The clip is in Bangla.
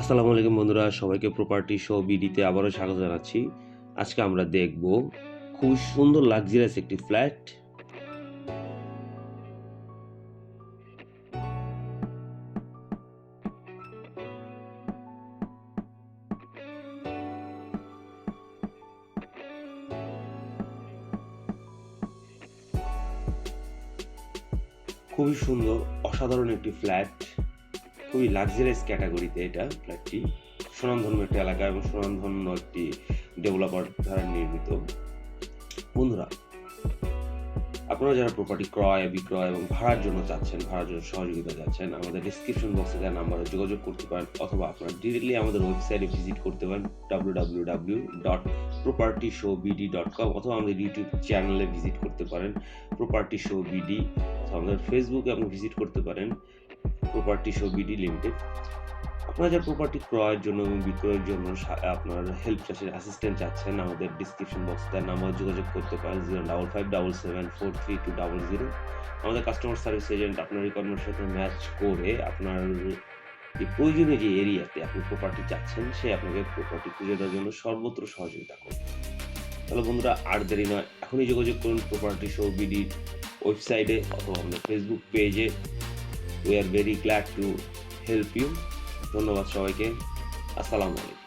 আসসালামু আলাইকুম বন্ধুরা, সবাইকে প্রপার্টি শো বিডিতে আবারও স্বাগত জানাচ্ছি। আজকে আমরা দেখব খুব সুন্দর লাক্সারিয়াস একটি ফ্ল্যাট খুবই সুন্দর, অসাধারণ একটি ফ্ল্যাট খুবই লাক্সারিয়াস ক্যাটাগরিতে এটা ফ্ল্যাটটি। সুনামধন্য একটি এলাকা এবং সুনামধন্য একটি ডেভেলপার দ্বারা নির্মিত। বন্ধুরা, আপনারা যারা প্রপার্টি ক্রয়, বিক্রয় এবং ভাড়ার জন্য চাচ্ছেন, ভাড়ার জন্য সহযোগিতা চাচ্ছেন, আমাদের ডিসক্রিপশন বক্সে দেওয়া নাম্বারে যোগাযোগ করতে পারেন অথবা আপনারা ডিরেক্টলি আমাদের ওয়েবসাইটে ভিজিট করতে পারেন W W W dot property show BD dot com অথবা আমাদের ইউটিউব চ্যানেলে ভিজিট করতে পারেন। প্রপার্টি শো বিডি অথবা আমাদের ফেসবুকে আপনি ভিজিট করতে পারেন। প্রপার্টি শো বিডি লিমিটেড আপনারা যারা প্রপার্টি ক্রয়ের জন্য এবং বিক্রয়ের জন্য আপনার হেল্প চাচ্ছেন অ্যাসিস্ট্যান্ট চাচ্ছেন, আমাদের ডিসক্রিপশন বক্স তার নাম্বার যোগাযোগ করতে পারেন zero double five double seven four three two double zero আমাদের কাস্টমার সার্ভিস এজেন্ট আপনার রিকোয়ারমেন্টের সাথে ম্যাচ করে আপনার যে প্রয়োজনীয় যে এরিয়াতে আপনি প্রপার্টি চাচ্ছেন, সে আপনাকে প্রপার্টি খুঁজে দেওয়ার জন্য সর্বত্র সহযোগিতা করবে। তাহলে বন্ধুরা, আর দেরি নয়, এখনই যোগাযোগ করুন প্রপার্টি শো বিডি ওয়েবসাইটে অথবা আমাদের ফেসবুক পেজে we are very glad to help you ধন্যবাদ সবাইকে। আসসালামু আলাইকুম।